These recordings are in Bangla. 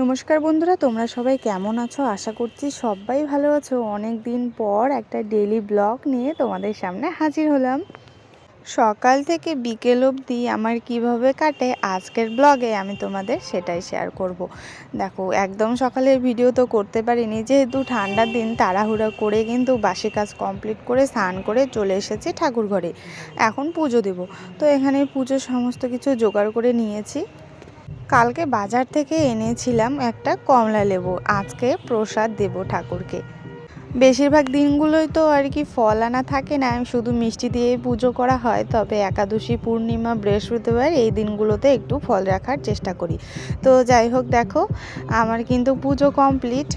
নমস্কার বন্ধুরা, তোমরা সবাই কেমন আছো? আশা করছি সবাই ভালো আছো। অনেক দিন পর একটা ডেলি ব্লগ নিয়ে তোমাদের সামনে হাজির হলাম। সকাল থেকে বিকেল অবধি আমার কীভাবে কাটে আজকের ব্লগে আমি তোমাদের সেটাই শেয়ার করব। দেখো, একদম সকালের ভিডিও তো করতে পারিনি। যেহেতু ঠান্ডার দিন, তাড়াহুড়া করে কিন্তু বাসি কাজ কমপ্লিট করে স্নান করে চলে এসেছি ঠাকুর ঘরে। এখন পুজো দেব। তো এখানে পুজোর সমস্ত কিছু জোগাড় করে নিয়েছি। কালকে বাজার থেকে এনেছিলাম একটা কমলা লেবু। আজকে প্রসাদ দেব ঠাকুরকে। বেশিরভাগ দিনগুলোই তো আর কি ফল আনা থাকে না, শুধু মিষ্টি দিয়ে পুজো করা হয়। তবে একাদশী, পূর্ণিমা, বৃহস্পতিবার এই দিনগুলোতে একটু ফল রাখার চেষ্টা করি। তো যাই হোক, দেখো, আমার কিন্তু পুজো কমপ্লিট।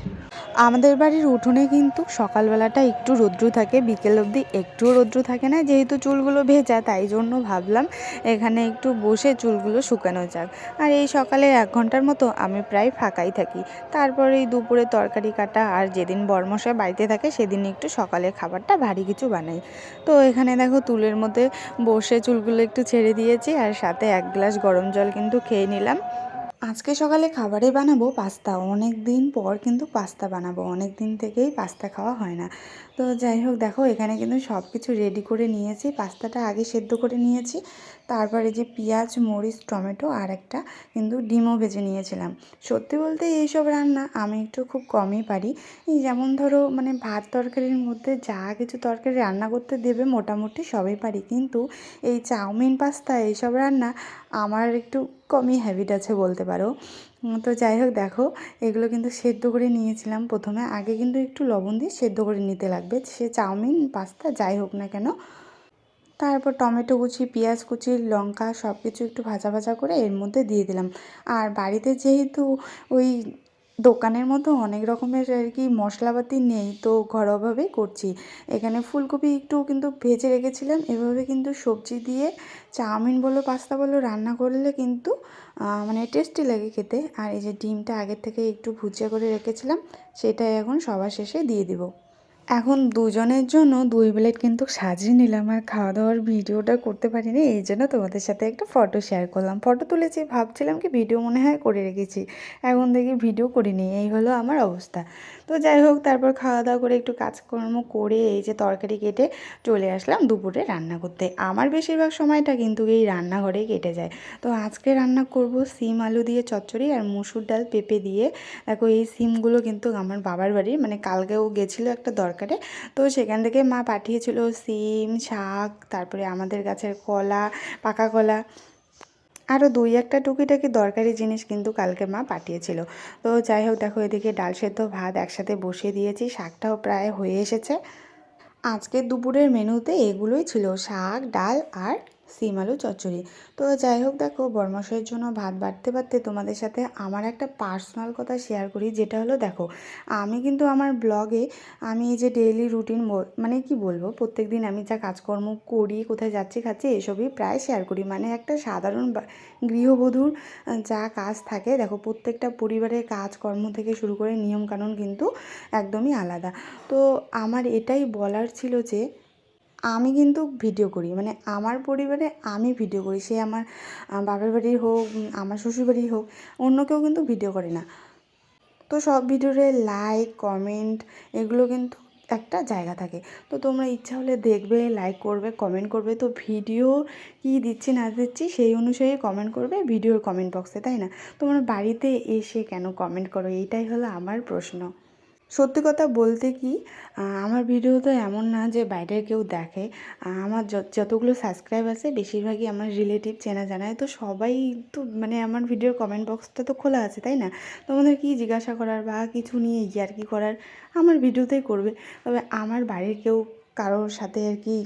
আমাদের বাড়ির উঠোনে কিন্তু সকালবেলাটা একটু রৌদ্র থাকে, বিকেল অবধি একটুও রৌদ্র থাকে না। যেহেতু চুলগুলো ভেজা, তাই জন্য ভাবলাম এখানে একটু বসে চুলগুলো শুকানো যাক। আর এই সকালে এক ঘণ্টার মতো আমি প্রায় ফাঁকাই থাকি। তারপরে এই দুপুরে তরকারি কাটা আর যেদিন বরমশাই বাড়িতে থাকে, সেদিন একটু সকালের খাবারটা ভারী কিছু বানাই। তো এখানে দেখো তুলের মধ্যে বসে চুলগুলো একটু ছেড়ে দিয়েছি আর সাথে এক গ্লাস গরম জল কিন্তু খেয়ে নিলাম। আজকে সকালে খাবারে বানাবো পাস্তা। অনেক দিন পর কিন্তু পাস্তা বানাবো। অনেক দিন থেকেই পাস্তা খাওয়া হয় না। তো যাই হোক, দেখো, এখানে কিন্তু সব কিছু রেডি করে নিয়েছি। পাস্তাটা আগে সেদ্ধ করে নিয়েছি। তারপরে যে পেঁয়াজ, মরিচ, টমেটো আর একটা কিন্তু ডিমও ভেজে নিয়েছিলাম। সত্যি বলতে এইসব রান্না আমি একটু খুব কমই পারি। যেমন ধরো মানে ভাত তরকারির মধ্যে যা কিছু তরকারি রান্না করতে দেবে মোটামুটি সবই পারি। কিন্তু এই চাউমিন, পাস্তা এইসব রান্না আমার একটু কমই হ্যাবিট আছে বলতে পারো। তো যাই হোক দেখো, এগুলো কিন্তু সেদ্ধ করে নিয়েছিলাম প্রথমে। আগে কিন্তু একটু লবণ দিয়ে সেদ্ধ করে নিতে লাগবে। সে চাউমিন, পাস্তা, যাই হোক না কেন। তারপর টমেটো কুচি, পেঁয়াজ কুচি, লঙ্কা সব কিছু একটু ভাজা ভাজা করে এর মধ্যে দিয়ে দিলাম। আর বাড়িতে যেহেতু ওই দোকানের মতো অনেক রকমের আর কি মশলাপাতি নেই, তো ঘরোয়াভাবেই করছি। এখানে ফুলকপি একটু কিন্তু ভেজে রেখেছিলাম, এভাবে কিন্তু সবজি দিয়ে চাউমিন বলো, পাস্তা বলো রান্না করলে কিন্তু মানে টেস্টি লাগে খেতে। আর এই যে ডিমটা আগের থেকে একটু ভুজিয়া করে রেখেছিলাম, সেটাই এখন সবার শেষে দিয়ে দিব। এখন দুজনের জন্য দুই প্লেট কিন্তু সাজিয়ে নিলাম আর খাওয়া দাওয়ার ভিডিওটা করতে পারিনি, এই জন্য তোমাদের সাথে একটা ফটো শেয়ার করলাম। ফটো তুলেছি, ভাবছিলাম কি ভিডিও মনে হয় করে রেখেছি, এখন দেখি ভিডিও করিনি, এই হলো আমার অবস্থা। তো যাই হোক, তারপর খাওয়া দাওয়া করে একটু কাজকর্ম করে এই যে তরকারি কেটে চলে আসলাম দুপুরে রান্না করতে। আমার বেশিরভাগ সময়টা কিন্তু এই রান্নাঘরেই কেটে যায়। তো আজকে রান্না করব সিম আলু দিয়ে চচ্চড়ি আর মুসুর ডাল পেঁপে দিয়ে। দেখো এই সিমগুলো কিন্তু আমার বাবার বাড়ি মানে কালকেও গেছিল একটা দরকারে তো সেখান থেকে মা পাঠিয়েছিল সিম, শাক, তারপরে আমাদের গাছের কলা, পাকা কলা। আরও দুই একটা টুকিটাকি দরকারি জিনিস কিন্তু কালকে মা পাঠিয়েছিল। তো যাই হোক, দেখো এদিকে ডাল সেদ্ধ ভাত একসাথে বসিয়ে দিয়েছি, শাকটাও প্রায় হয়ে এসেছে। আজকে দুপুরের মেনুতে এগুলোই ছিল, শাক, ডাল আর সিম আলু, চচ্চড়ি। তো যাই হোক, দেখো বর্মাশয়ের জন্য ভাত বাড়তে বাড়তে তোমাদের সাথে আমার একটা পার্সোনাল কথা শেয়ার করি, যেটা হলো দেখো, আমি কিন্তু আমার ব্লগে আমি এই যে ডেইলি রুটিন মানে কি বলব প্রত্যেক দিন আমি যা কাজকর্ম করি, কোথায় যাচ্ছি, খাচ্ছি, এসবই প্রায় শেয়ার করি। মানে একটা সাধারণ গৃহবধূর যা কাজ থাকে, দেখো, প্রত্যেকটা পরিবারের কাজকর্ম থেকে শুরু করে নিয়মকানুন কিন্তু একদমই আলাদা। তো আমার এটাই বলার ছিল যে আমি কিন্তু ভিডিও করি। মানে আমার পরিবারে আমি ভিডিও করি। সে আমার বাপের বাড়ির হোক আমার শ্বশুর বাড়ির হোক, অন্য কেউ কিন্তু ভিডিও করে না। তো সব ভিডিওরে লাইক কমেন্ট এগুলো কিন্তু একটা জায়গা থাকে। তো তোমরা ইচ্ছা হলে দেখবে লাইক করবে কমেন্ট করবে। তো ভিডিও কী দিচ্ছি, না দিচ্ছি, সেই অনুযায়ী কমেন্ট করবে ভিডিওর কমেন্ট বক্সে তাই না? তোমরা বাড়িতে এসে কেন কমেন্ট করো? এইটাই হলো আমার প্রশ্ন। সত্যি কথা বলতে কি আমার ভিডিও তো এমন না যে বাইরের কেউ দেখে। আমার যতগুলো সাবস্ক্রাইব আছে বেশিরভাগই আমার রিলেটিভ চেনা জানায় তো সবাই তো মানে আমার ভিডিওর কমেন্ট বক্সটা তো খোলা আছে, তাই না? তোমাদের কি জিজ্ঞাসা করার বা কিছু নিয়ে ইয়ার কি করার আমার ভিডিওতেই করবে। তবে আমার বাড়ির কেউ কারোর সাথে আর কি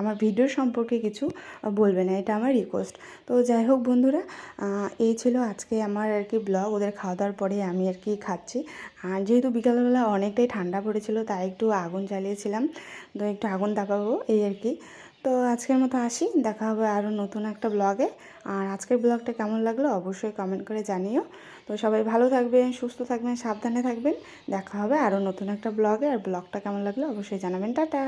আমার ভিডিও সম্পর্কে কিছু বলবে না, এটা আমার রিকোয়েস্ট তো যাই হোক বন্ধুরা এই ছিল আজকে আমার আর কি ব্লগ ওদের খাওয়া দাওয়ার পরে আমি আর কি খাচ্ছি। আর যেহেতু বিকালবেলা অনেকটাই ঠান্ডা পড়েছিল, তাই একটু আগুন জ্বালিয়েছিলাম, তো একটু আগুন তাপাবো এই আর কি। তো আজকের মতো আসি, দেখা হবে আরও নতুন একটা ব্লগে আর আজকের ব্লগটা কেমন লাগল অবশ্যই কমেন্ট করে জানিও। তো সবাই ভালো থাকবেন, সুস্থ থাকবেন, সাবধানে থাকবেন। দেখা হবে আরও নতুন একটা ব্লগে আর ব্লগটা কেমন লাগল অবশ্যই জানাবেন। টাটা!